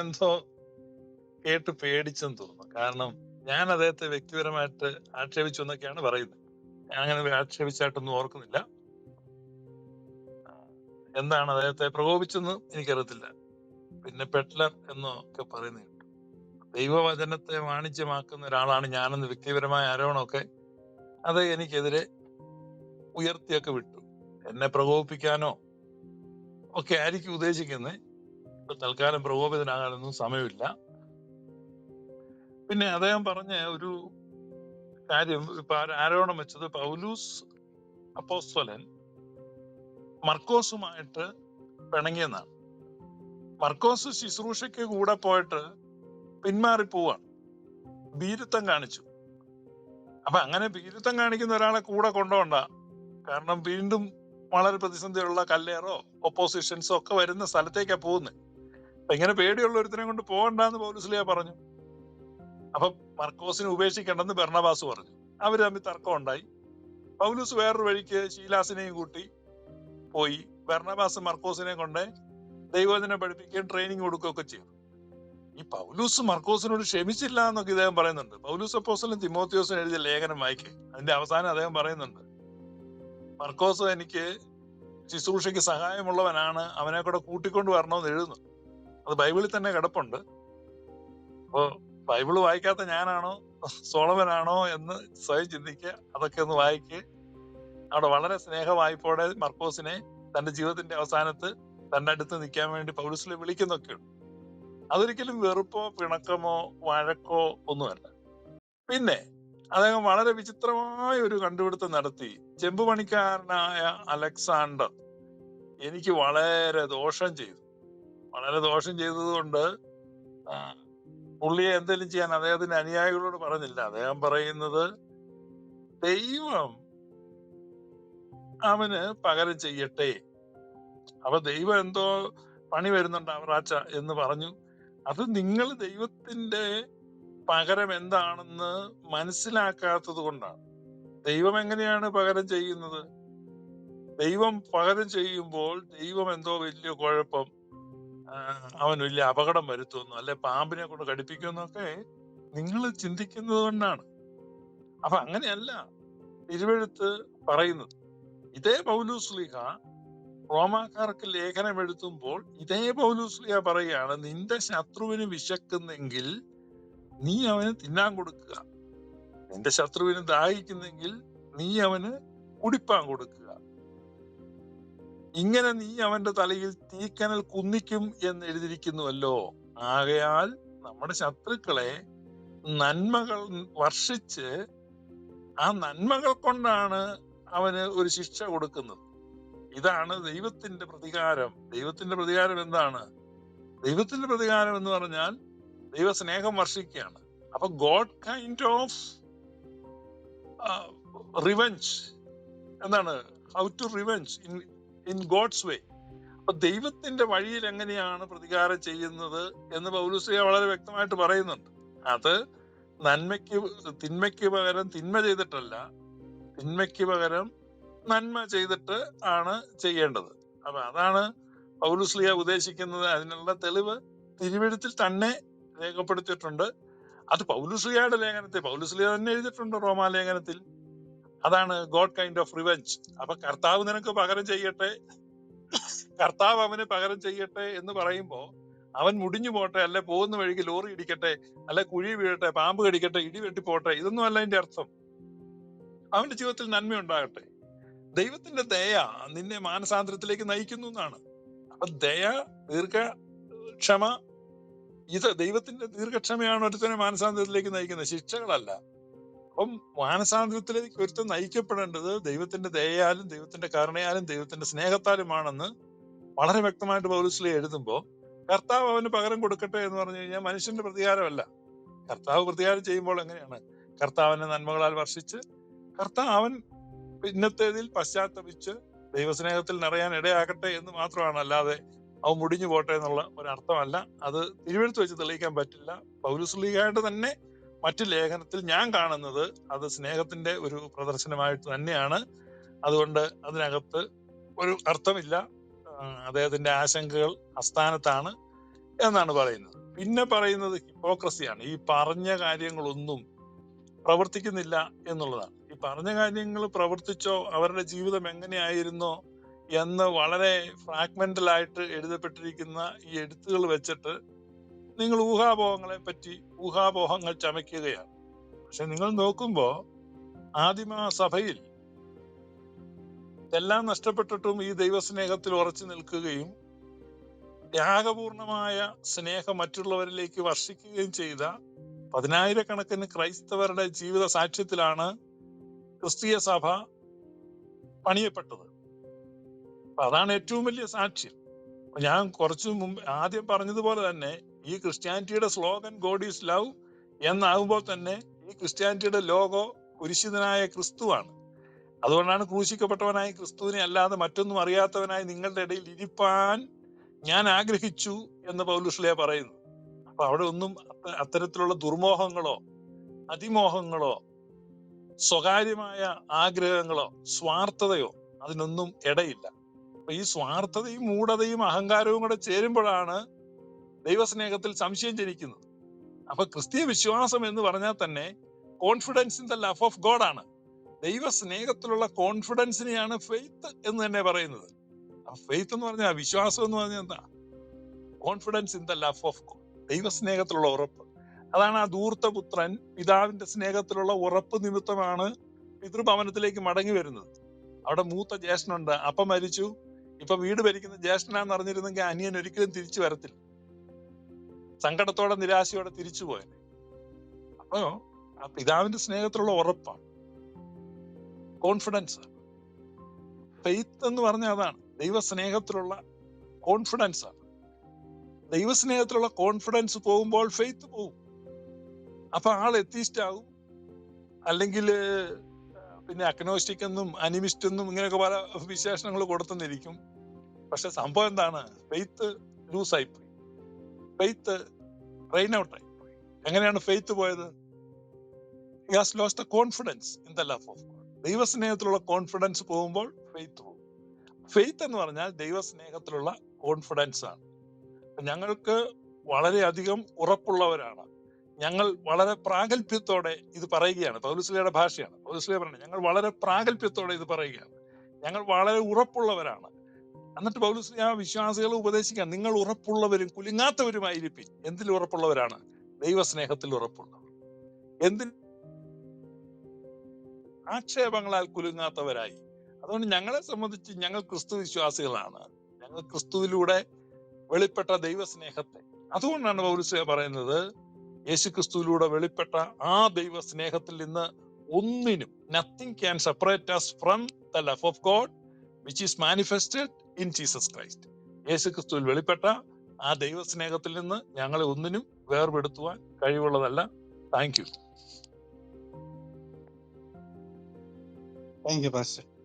എന്തോ കേട്ട് പേടിച്ചെന്ന് തോന്നുന്നു. കാരണം ഞാൻ അദ്ദേഹത്തെ വ്യക്തിപരമായിട്ട് ആക്ഷേപിച്ചു എന്നൊക്കെയാണ് പറയുന്നത്. ഞാൻ അങ്ങനെ ആക്ഷേപിച്ചായിട്ടൊന്നും ഓർക്കുന്നില്ല. എന്താണ് അദ്ദേഹത്തെ പ്രകോപിച്ചെന്ന് എനിക്കറിയത്തില്ല. പിന്നെ പെട്ലർ എന്നൊക്കെ പറയുന്നത്. ദൈവവചനത്തെ വാണിജ്യമാക്കുന്ന ഒരാളാണ് ഞാനെന്ന് വ്യക്തിപരമായ ആരോപണമൊക്കെ അത് എനിക്കെതിരെ ഉയർത്തിയൊക്കെ വിട്ടു. എന്നെ പ്രകോപിപ്പിക്കാനോ ഒക്കെ ആയിരിക്കും ഉദ്ദേശിക്കുന്നത്. തൽക്കാലം പ്രകോപിതനാകാനൊന്നും സമയമില്ല. പിന്നെ അദ്ദേഹം പറഞ്ഞ ഒരു കാര്യം ഇപ്പൊ ആര- ആരോപണം വെച്ചത് പൗലൂസ് അപ്പോസ്വലൻ മർക്കോസുമായിട്ട് പിണങ്ങിയെന്നാണ്. മർക്കോസ് ശുശ്രൂഷയ്ക്ക് കൂടെ പോയിട്ട് പിന്മാറി പോവാണ് ഭീരുത്വം കാണിച്ചു. അപ്പൊ അങ്ങനെ ഭീരുത്വം കാണിക്കുന്ന ഒരാളെ കൂടെ കൊണ്ടുപോണ്ട. കാരണം വീണ്ടും വളരെ പ്രതിസന്ധിയുള്ള കല്ലേറോ ഒപ്പോസിഷൻസോ ഒക്കെ വരുന്ന സ്ഥലത്തേക്കാണ് പോകുന്നത് ഇങ്ങനെ പേടിയുള്ള ഒരുത്തിനെ കൊണ്ട് പോകണ്ടെന്ന് പൗലുസ്ലിയ പറഞ്ഞു. അപ്പൊ മർക്കോസിനെ ഉപേക്ഷിക്കണ്ടെന്ന് ബെർണബാസ് പറഞ്ഞു. അവർ തമ്മിൽ തർക്കം ഉണ്ടായി പൗലൂസ് വേറൊരു വഴിക്ക് ശീലാസിനെയും കൂട്ടി പോയി. ബെർണബാസ് മർക്കോസിനെ കൊണ്ട് ദൈവജനെ പഠിപ്പിക്കുകയും ട്രെയിനിങ് കൊടുക്കുകയൊക്കെ ചെയ്തു. ഈ പൗലൂസ് മർക്കോസിനോട് ക്ഷമിച്ചില്ല എന്നൊക്കെ ഇദ്ദേഹം പറയുന്നുണ്ട്. പൗലൂസ് അപ്പോസ്തലൻ തിമോത്തിയോസും എഴുതിയ ലേഖനം വായിക്കേ. അതിന്റെ അവസാനം അദ്ദേഹം പറയുന്നുണ്ട് മർക്കോസ് എനിക്ക് ശുശ്രൂഷയ്ക്ക് സഹായമുള്ളവനാണ്. അവനെ കൂടെ കൂട്ടിക്കൊണ്ട് വരണമെന്ന് എഴുതുന്നു. അത് ബൈബിളിൽ തന്നെ കിടപ്പുണ്ട്. അപ്പോ ബൈബിൾ വായിക്കാത്ത ഞാനാണോ സോളമനാണോ എന്ന് സ്വയം ചിന്തിക്കുക അതൊക്കെ ഒന്ന് വായിക്ക് അവിടെ വളരെ സ്നേഹവായ്പോടെ മർക്കോസിനെ തന്റെ ജീവിതത്തിന്റെ അവസാനത്ത് തന്റെ അടുത്ത് നിൽക്കാൻ വേണ്ടി പൗരസിലെ വിളിക്കുന്നൊക്കെയുണ്ട്. അതൊരിക്കലും വെറുപ്പോ പിണക്കമോ വഴക്കോ ഒന്നുമല്ല. പിന്നെ അദ്ദേഹം വളരെ വിചിത്രമായ ഒരു കണ്ടുപിടുത്തം നടത്തി. ചെമ്പ് പണിക്കാരനായ അലക്സാണ്ടർ എനിക്ക് വളരെ ദോഷം ചെയ്തു. വളരെ ദോഷം ചെയ്തതുകൊണ്ട് പുള്ളിയെ എന്തെങ്കിലും ചെയ്യാൻ അദ്ദേഹത്തിന്റെ അനുയായികളോട് പറഞ്ഞില്ല. അദ്ദേഹം പറയുന്നത് ദൈവം അവന് പകരം ചെയ്യട്ടെ. അപ്പൊ ദൈവം എന്തോ പണി വരുന്നുണ്ട് അവറാച്ച എന്ന് പറഞ്ഞു. അത് നിങ്ങൾ ദൈവത്തിന്റെ പകരം എന്താണെന്ന് മനസ്സിലാക്കാത്തത് കൊണ്ടാണ്. ദൈവം എങ്ങനെയാണ് പകരം ചെയ്യുന്നത്? ദൈവം പകരം ചെയ്യുമ്പോൾ ദൈവം എന്തോ വലിയ കുഴപ്പം അവൻ വലിയ അപകടം വരുത്തുന്നു. അല്ലെ പാമ്പിനെ കൊണ്ട് കടിപ്പിക്കുമെന്നൊക്കെ നിങ്ങൾ ചിന്തിക്കുന്നത് കൊണ്ടാണ്. അപ്പൊ അങ്ങനെയല്ല തിരുവെഴുത്ത് പറയുന്നത്. ഇതേ പൗലൂസ്ലിഹ റോമാക്കാർക്ക് ലേഖനം എഴുതുമ്പോൾ ഇതേ പൗലൂസ്ലിഹ പറയുകയാണ് നിന്റെ ശത്രുവിന് വിശക്കുന്നെങ്കിൽ നീ അവന് തിന്നാൻ കൊടുക്കുക. നിന്റെ ശത്രുവിന് ദാഹിക്കുന്നെങ്കിൽ നീ അവന് കുടിപ്പാൻ കൊടുക്കുക. ഇങ്ങനെ നീ അവന്റെ തലയിൽ തീക്കനൽ കുന്നിക്കും എന്ന് എഴുതിയിരിക്കുന്നുവല്ലോ. ആകയാൽ നമ്മുടെ ശത്രുക്കളെ നന്മകൾ വർഷിച്ച് ആ നന്മകൾ കൊണ്ടാണ് അവന് ഒരു ശിക്ഷ കൊടുക്കുന്നത്. ഇതാണ് ദൈവത്തിന്റെ പ്രതികാരം. ദൈവത്തിന്റെ പ്രതികാരം എന്താണ്? ദൈവത്തിന്റെ പ്രതികാരം എന്ന് പറഞ്ഞാൽ ദൈവ സ്നേഹം വർഷിക്കുകയാണ്. അപ്പൊ ഗോഡ് കൈൻഡ് ഓഫ് റിവെഞ്ച്. എന്താണ്? How to revenge? In in God's way അപ്പൊ ദൈവത്തിന്റെ വഴിയിൽ എങ്ങനെയാണ് പ്രതികാരം ചെയ്യുന്നത് എന്ന് പൗലുസ്ലിയ വളരെ വ്യക്തമായിട്ട് പറയുന്നുണ്ട്. അത് നന്മയ്ക്ക് തിന്മയ്ക്ക് പകരം തിന്മ ചെയ്തിട്ടല്ല തിന്മയ്ക്ക് പകരം നന്മ ചെയ്തിട്ട് ആണ് ചെയ്യേണ്ടത്. അപ്പൊ അതാണ് പൗലുസ്ലിയ ഉദ്ദേശിക്കുന്നത്. അതിനുള്ള തെളിവ് തിരുവെഴുത്തിൽ തന്നെ രേഖപ്പെടുത്തിയിട്ടുണ്ട്. അത് പൗലുസ്ലിയയുടെ ലേഖനത്തെ പൗലുസ്ലിയ തന്നെ എഴുതിയിട്ടുണ്ട് റോമാ ലേഖനത്തിൽ. അതാണ് ഗോഡ് കൈൻഡ് ഓഫ് റിവെഞ്ച് അപ്പൊ കർത്താവ് നിനക്ക് പകരം ചെയ്യട്ടെ. കർത്താവ് അവന് പകരം ചെയ്യട്ടെ എന്ന് പറയുമ്പോ അവൻ മുടിഞ്ഞു പോട്ടെ അല്ലെ പോകുന്ന വഴിക്ക് ലോറി ഇടിക്കട്ടെ അല്ലെ കുഴി വീഴട്ടെ പാമ്പ് കടിക്കട്ടെ ഇടി വെട്ടിപ്പോട്ടെ ഇതൊന്നും അല്ല അതിന്റെ അർത്ഥം. അവന്റെ ജീവിതത്തിൽ നന്മ ഉണ്ടാകട്ടെ ദൈവത്തിന്റെ ദയ നിന്നെ മാനസാന്തരത്തിലേക്ക് നയിക്കുന്നു എന്നാണ്. അപ്പൊ ദയ ദീർഘ ക്ഷമ ഇത് ദൈവത്തിന്റെ ദീർഘക്ഷമയാണ് ഒരുത്തനെ മാനസാന്തരത്തിലേക്ക് നയിക്കുന്നത്. ശിക്ഷകളല്ല. അപ്പം മാനസാന്തരത്തിലേക്ക് ഒരുത്തം നയിക്കപ്പെടേണ്ടത് ദൈവത്തിന്റെ ദയയാലും ദൈവത്തിന്റെ കരുണയാലും ദൈവത്തിന്റെ സ്നേഹത്താലുമാണെന്ന് വളരെ വ്യക്തമായിട്ട് പൗലുസ്ലി എഴുതുമ്പോൾ കർത്താവ് അവന് പകരം കൊടുക്കട്ടെ എന്ന് പറഞ്ഞു കഴിഞ്ഞാൽ മനുഷ്യന്റെ പ്രതികാരമല്ല. കർത്താവ് പ്രതികാരം ചെയ്യുമ്പോൾ എങ്ങനെയാണ്? കർത്താവിനെ നന്മകളാൽ വർഷിച്ച് കർത്താവ് അവൻ ഇന്നത്തേതിൽ പശ്ചാത്തപിച്ച് ദൈവസ്നേഹത്തിൽ നിറയാൻ ഇടയാകട്ടെ എന്ന് മാത്രമാണ്. അല്ലാതെ അവൻ മുടിഞ്ഞു പോട്ടെ എന്നുള്ള ഒരർത്ഥമല്ല. അത് തിരുവെടുത്ത് വെച്ച് തെളിയിക്കാൻ പറ്റില്ല. പൗരസ്ലീഗായിട്ട് തന്നെ മറ്റു ലേഖനത്തിൽ ഞാൻ കാണുന്നത് അത് സ്നേഹത്തിന്റെ ഒരു പ്രദർശനമായിട്ട് തന്നെയാണ്. അതുകൊണ്ട് അതിനകത്ത് ഒരു അർത്ഥമില്ല. അദ്ദേഹത്തിന്റെ ആശങ്കകൾ അസ്ഥാനത്താണ് എന്നാണ് പറയുന്നത്. പിന്നെ പറയുന്നത് ഹിപ്പോക്രസിയാണ്. ഈ പറഞ്ഞ കാര്യങ്ങളൊന്നും പ്രവർത്തിക്കുന്നില്ല എന്നുള്ളതാണ്. ഈ പറഞ്ഞ കാര്യങ്ങൾ പ്രവർത്തിച്ചോ അവരുടെ ജീവിതം എങ്ങനെയായിരുന്നോ എന്ന് വളരെ ഫ്രാഗ്മെന്റൽ ആയിട്ട് എഴുതപ്പെട്ടിരിക്കുന്ന ഈ എഴുത്തുകൾ വെച്ചിട്ട് നിങ്ങൾ ഊഹാപോഹങ്ങളെ പറ്റി ഊഹാപോഹങ്ങൾ ചമയ്ക്കുകയാണ്. പക്ഷെ നിങ്ങൾ നോക്കുമ്പോ ആദിമ സഭയിൽ എല്ലാം നഷ്ടപ്പെട്ടിട്ടും ഈ ദൈവസ്നേഹത്തിൽ ഉറച്ചു നിൽക്കുകയും ത്യാഗപൂർണമായ സ്നേഹം മറ്റുള്ളവരിലേക്ക് വർഷിക്കുകയും ചെയ്ത പതിനായിരക്കണക്കിന് ക്രൈസ്തവരുടെ ജീവിത സാക്ഷ്യത്തിലാണ് ക്രിസ്തീയ സഭ പണിയപ്പെട്ടത്. അതാണ് ഏറ്റവും വലിയ സാക്ഷ്യം. ഞാൻ കുറച്ചു മുമ്പ് ആദ്യം പറഞ്ഞതുപോലെ തന്നെ ഈ ക്രിസ്ത്യാനിറ്റിയുടെ സ്ലോഗൻ ഗോഡ് ഈസ് ലവ് എന്നാകുമ്പോൾ തന്നെ ഈ ക്രിസ്ത്യാനിറ്റിയുടെ ലോഗോ കുരിശിതനായ ക്രിസ്തുവാണ്. അതുകൊണ്ടാണ് ക്രൂശിക്കപ്പെട്ടവനായ ക്രിസ്തുവിനെ അല്ലാതെ മറ്റൊന്നും അറിയാത്തവനായി നിങ്ങളുടെ ഇടയിൽ ഇരിപ്പാൻ ഞാൻ ആഗ്രഹിച്ചു എന്ന് പൗലുഷ്ലേ പറയുന്നു. അപ്പൊ അവിടെ ഒന്നും അത്തരത്തിലുള്ള ദുർമോഹങ്ങളോ അതിമോഹങ്ങളോ സ്വകാര്യമായ ആഗ്രഹങ്ങളോ സ്വാർത്ഥതയോ അതിനൊന്നും ഇടയില്ല. അപ്പൊ ഈ സ്വാർത്ഥതയും മൂഢതയും അഹങ്കാരവും കൂടെ ചേരുമ്പോഴാണ് ദൈവസ്നേഹത്തിൽ സംശയം ജനിക്കുന്നത് അപ്പൊ ക്രിസ്തീയ വിശ്വാസം എന്ന് പറഞ്ഞാൽ തന്നെ confidence in the love of God ആണ്. ദൈവ സ്നേഹത്തിലുള്ള കോൺഫിഡൻസിനെയാണ് ഫെയ്ത്ത് എന്ന് തന്നെ പറയുന്നത്. ഫെയ്ത്ത് എന്ന് പറഞ്ഞാൽ വിശ്വാസം എന്ന് പറഞ്ഞാൽ എന്താ? Confidence in the love of God ദൈവസ്നേഹത്തിലുള്ള ഉറപ്പ്. അതാണ് ആ ധൂർത്തപുത്രൻ പിതാവിന്റെ സ്നേഹത്തിലുള്ള ഉറപ്പ് നിമിത്തമാണ് പിതൃഭവനത്തിലേക്ക് മടങ്ങി വരുന്നത്. അവിടെ മൂത്ത ജ്യേഷ്ഠനുണ്ട്. അപ്പം മരിച്ചു. ഇപ്പൊ വീട് ഭരിക്കുന്ന ജ്യേഷ്ഠനാന്ന് അറിഞ്ഞിരുന്നെങ്കിൽ അനിയൻ ഒരിക്കലും തിരിച്ചു വരത്തില്ല. സങ്കടത്തോടെ നിരാശയോടെ തിരിച്ചു പോയത് അപ്പോ ആ പിതാവിന്റെ സ്നേഹത്തിലുള്ള ഉറപ്പാണ്. കോൺഫിഡൻസ് ഫെയ്ത്ത് എന്ന് പറഞ്ഞാൽ അതാണ്. ദൈവസ്നേഹത്തിലുള്ള കോൺഫിഡൻസ് ആണ്. ദൈവസ്നേഹത്തിലുള്ള കോൺഫിഡൻസ് പോകുമ്പോൾ ഫെയ്ത്ത് പോകും. അപ്പൊ ആൾ എത്തിസ്റ്റ് ആകും അല്ലെങ്കിൽ പിന്നെ അക്നോസ്റ്റിക് എന്നും അനിമിസ്റ്റ് എന്നും ഇങ്ങനെയൊക്കെ പല വിശേഷണങ്ങൾ കൊടുത്തുനിന്നിരിക്കും പക്ഷെ സംഭവം എന്താണ്? ഫെയ്ത്ത് ലൂസ് ആയിപ്പോയി. ഫെയ്ത്ത് റെയിൻ ഔട്ട് ആയി എങ്ങനെയാണ് ഫെയ്ത്ത് പോയത്? Has lost the confidence in the love of God ദൈവസ്നേഹത്തിലുള്ള confidence പോകുമ്പോൾ ഫെയ്ത്ത് പോകും. ഫെയ്ത്ത് എന്ന് പറഞ്ഞാൽ ദൈവസ്നേഹത്തിലുള്ള കോൺഫിഡൻസ് ആണ്. ഞങ്ങൾക്ക് വളരെയധികം ഉറപ്പുള്ളവരാണ്. ഞങ്ങൾ വളരെ പ്രാഗൽഭ്യത്തോടെ ഇത് പറയുകയാണ്. പൗലുസ്ലിയുടെ ഭാഷയാണ്. പൗലുസ്ലിയ പറഞ്ഞത് ഞങ്ങൾ വളരെ പ്രാഗൽഭ്യത്തോടെ ഇത് പറയുകയാണ്. ഞങ്ങൾ വളരെ ഉറപ്പുള്ളവരാണ്. എന്നിട്ട് ആ വിശ്വാസികളെ ഉപദേശിക്കാൻ നിങ്ങൾ ഉറപ്പുള്ളവരും കുലുങ്ങാത്തവരുമായിരിക്കും എന്തിൽ ഉറപ്പുള്ളവരാണ്? ദൈവസ്നേഹത്തിൽ ഉറപ്പുള്ളവർ. എന്തിൽ? ആക്ഷേപങ്ങളാൽ കുലുങ്ങാത്തവരായി. അതുകൊണ്ട് ഞങ്ങളെ സംബന്ധിച്ച് ഞങ്ങൾ ക്രിസ്തു വിശ്വാസികളാണ്. ഞങ്ങൾ ക്രിസ്തുവിലൂടെ വെളിപ്പെട്ട ദൈവസ്നേഹത്തെ. അതുകൊണ്ടാണ് ഞാൻ പറയുന്നത് യേശു ക്രിസ്തുവിലൂടെ വെളിപ്പെട്ട ആ ദൈവസ്നേഹത്തിൽ നിന്ന് ഒന്നിനും nothing can separate us from the love of God which is manifested in Jesus Christ യേശു ക്രിസ്തുവിൽ വെളിപ്പെട്ട ആ ദൈവ സ്നേഹത്തിൽ നിന്ന് ഞങ്ങളെ ഒന്നിനും വേർപെടുത്തുവാൻ കഴിവുള്ളതല്ല. Thank you thank you pastor